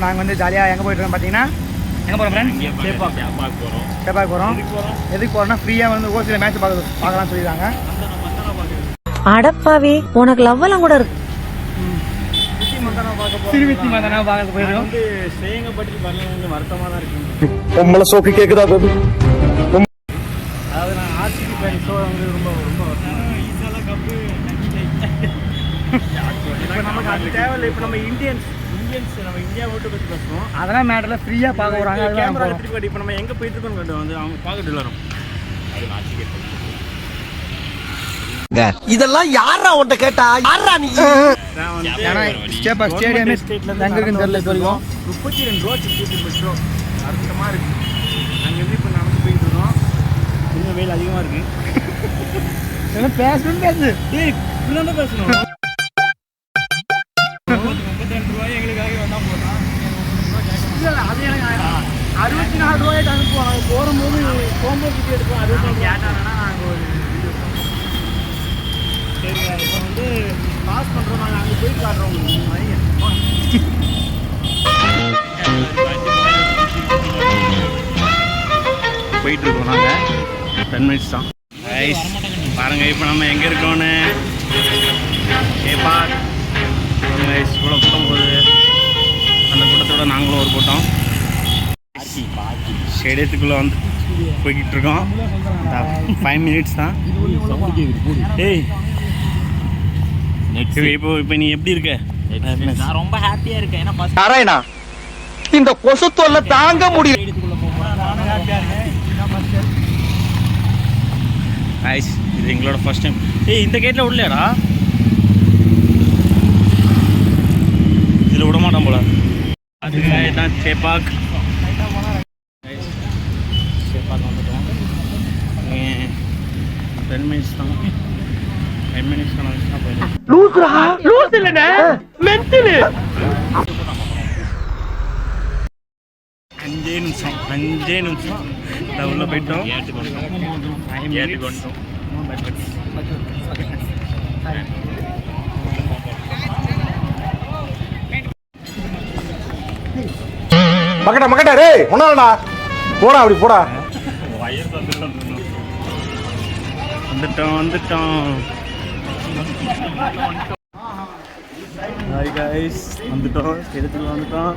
நாங்கள் வந்து ஜாலியாக எங்கே போயிட்டு இருக்கோம் பார்த்தீங்கன்னா எங்கே போகிறோம் ஃப்ரெண்ட் சேப்பாக் போகிறோம் போகிறோம் எதுக்கு போகிறோம் எதுக்கு போகிறோம்னா ஃப்ரீயாக வந்து ஒரு சில மேட்ச் பார்க்க பார்க்கலாம்னு சொல்லியிருக்காங்க அடப்பாவி உனக்கு லவ் எல்லாம் கூட இருக்கு திருவித்தி மந்தனா பார்க்க போயிருக்கோம் வந்து சேங்கப்பட்டி வரல கொஞ்சம் வருத்தமாக தான் இருக்கு உம்மளை சோக்கு கேக்குதா அது தேவையில்லை. இப்போ நம்ம இந்தியன்ஸ் இந்தியன்ஸ் நம்ம இந்தியா மட்டும் பற்றி பேசுவோம் அதெல்லாம் மேட்டரில் ஃப்ரீயாக பார்க்க போகிறாங்க கேமரா போகிறோம் எடுத்துட்டு போயிட்டு இப்போ நம்ம எங்கே போயிட்டு இருக்கோம் கேட்டு வந்து அவங்க பார்க்கட்டு எல்லாரும் அது நான் இதெல்லாம் யாரா உன்ட்ட கேட்டா? யாரா நீ? ஸ்டேடியமே எங்கே இருக்குன்னு தெரியல வரைக்கும் முப்பத்தி ரெண்டு ரூபா டிக்கெட் பெற்றோம் அர்த்தமாக இருக்கு. அங்கே வந்து இப்போ நடந்து போயிட்டு இருக்கோம்? இன்னும் வெயில் அதிகமாக இருக்கு. என்ன பேசணும்னு பேசு. ஏய் இப்படிதான் தான் பேசணும். முப்பத்தி ரெண்டு ரூபாய் எங்களுக்காக வந்தா போதும் இல்லை இல்லை அது எனக்கு அறுபத்தி நாலு ரூபாய்க்கு அனுப்புவாங்க போகும்போது போகும்போது டிக்கெட் எடுப்போம் அறுபத்தி கேட்டாங்கன்னா நாங்கள் ஒரு சரி இப்போ வந்து பாஸ் பண்ணுறோம் நாங்கள் அங்கே போய் காட்டுறோம். போயிட்டு இருக்கோம் நாங்கள் டென் மினிட்ஸ் தான். ஐஸ் பாருங்க இப்போ நம்ம எங்கே இருக்கோன்னு ஏப்பா ஐஸ் இவ்வளோ கூட்டம் ஸ்டேடியத்துக்குள்ளே வந்து போய்கிட்டு இருக்கோம் ஃபைவ் மினிட்ஸ் தான். ஏய். இப்போ இப்போ இப்போ நீ எப்படி இருக்க? நான் ரொம்ப ஹாப்பியா இருக்கேன். ஏன்னா நாராயணா இந்த கொசு தொல்லை தாங்க முடியல. ஐஸ் இது எங்களோட ஃபர்ஸ்ட் டைம் ஏய் இந்த கேட்டில் விடலையாடா? சேப்பாக் சேப்பாக் வந்துட்டோம் டென் மினிட்ஸ் தான் டென் மினிட்ஸ் தான் வச்சுனா போயிடும் லூசுரா லூசு இல்லனே மென்டலு அஞ்சே நிமிஷம் அஞ்சே நிமிஷம் நான் உள்ள போயிட்டோம் ஏற்றுக்கொண்டோம் மகடா மகடா டேய் ஒன்னாலடா போடா அப்படி போடா. வந்துட்டோம் வந்துட்டோம். ஹாய் கைஸ் வந்துட்டோம். இடத்துக்கு வந்துட்டோம்.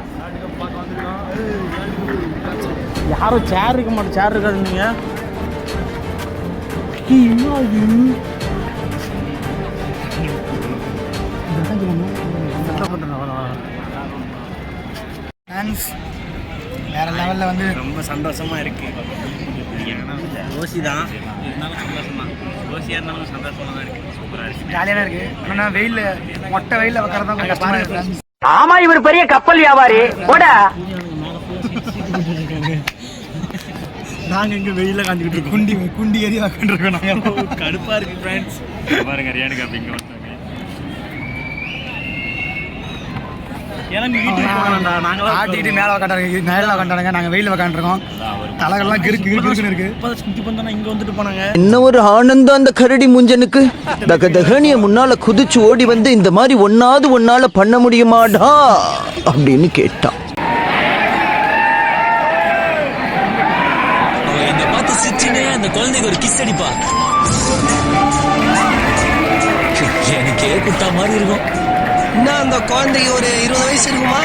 யாரும் சேர் இருக்க மாட்டோம் சேர் இருக்காது நீங்க. டான்ஸ் வேற லெவலில் வந்து ரொம்ப சந்தோஷமா இருக்கு. ஏன்னா ஓசி தான். இருந்தாலும் சந்தோஷம். தான் ஓசியாக இருந்தாலும் சந்தோஷமா தான் இருக்கு. சூப்பராக இருக்கு. ஜாலியாக இருக்கு. ஆனால் வெயிலில் மொட்டை வெயிலில் கொஞ்சம் கஷ்டமா இருக்கு. ஆமா இவர் பெரிய கப்பல் வியாபாரி. போடா. நாங்க இங்க வெயில காஞ்சிக்கிட்டு இருக்கோம். குண்டி குண்டி ஏறி உட்காந்துருக்கோம் நாங்கள் கடுப்பா இருக்கு ஃப்ரெண்ட்ஸ் பாருங்க ரியானுக்கு அப்படிங்க வந்தாங்க எனக்கு வீட்டுக்கு போகலாம்டா நாங்களா ஆட்டிட்டு மேலே உட்காண்டாங்க நேரில் உட்காண்டாங்க நாங்கள் வெயிலில் உட்காந்துருக்கோம் தலைகள்லாம் கிறுக்கு கிறுக்குன்னு இருக்கு. இங்க வந்துட்டு போனாங்க. என்ன ஒரு ஆனந்தம் அந்த கரடி முஞ்சனுக்கு? தக தகனிய முன்னால குதிச்சு ஓடி வந்து இந்த மாதிரி ஒன்னாவது ஒன்னால பண்ண முடியுமாடா? அப்படின்னு கேட்டான் அந்த குழந்தைக்கு ஒரு கிஸ் அடிப்பா. எனக்கே குட்டா மாதிரி இருக்கும். என்ன அந்த குழந்தைக்கு ஒரு இருபது வயசு இருக்குமா?